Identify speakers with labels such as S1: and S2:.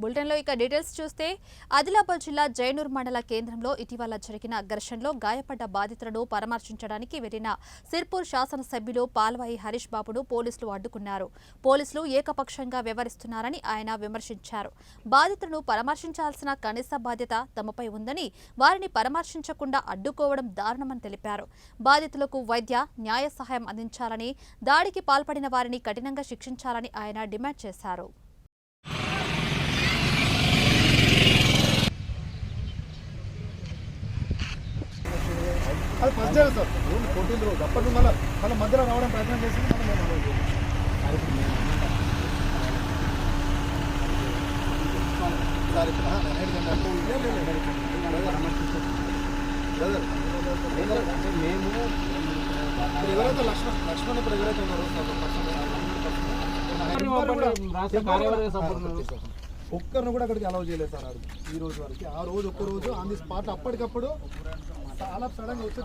S1: బులెటిన్లో ఇక డీటెయిల్స్ చూస్తే ఆదిలాబాద్ జిల్లా జైనూర్ మండల కేంద్రంలో ఇటీవల జరిగిన ఘర్షణలో గాయపడ్డ బాధితులను పరామర్శించడానికి వెళ్ళిన సిర్పూర్ శాసనసభ్యులు పాల్వాయి హరీష్ బాబును పోలీసులు అడ్డుకున్నారు. పోలీసులు ఏకపక్షంగా వ్యవహరిస్తున్నారని ఆయన విమర్శించారు. బాధితులను పరామర్శించాల్సిన కనీస బాధ్యత తమపై ఉందని వారిని పరామర్శించకుండా అడ్డుకోవడం దారుణమని తెలిపారు. బాధితులకు వైద్య న్యాయ సహాయం అందించాలని దాడికి పాల్పడిన వారిని కఠినంగా శిక్షించాలని ఆయన డిమాండ్ చేశారు.
S2: అది first day sir. Only fourteen రోజు అప్పటి మళ్ళీ మళ్ళీ మధ్యలో రావడం ప్రయత్నం చేసింది మళ్ళీ మేము అలౌ ఇప్పుడు ఎవరైతే లక్ష్మణ్ లక్ష్మణ్ ఇప్పుడు ఎవరైతే ఉన్నారో ఒక్కరిని కూడా అక్కడికి అలౌ చేయలేదు సార్. ఈ రోజు వరకు. ఆ రోజు ఒక్క రోజు ఆన్ ది స్పాట్ అప్పటికప్పుడు చాలా సడన్ వచ్చి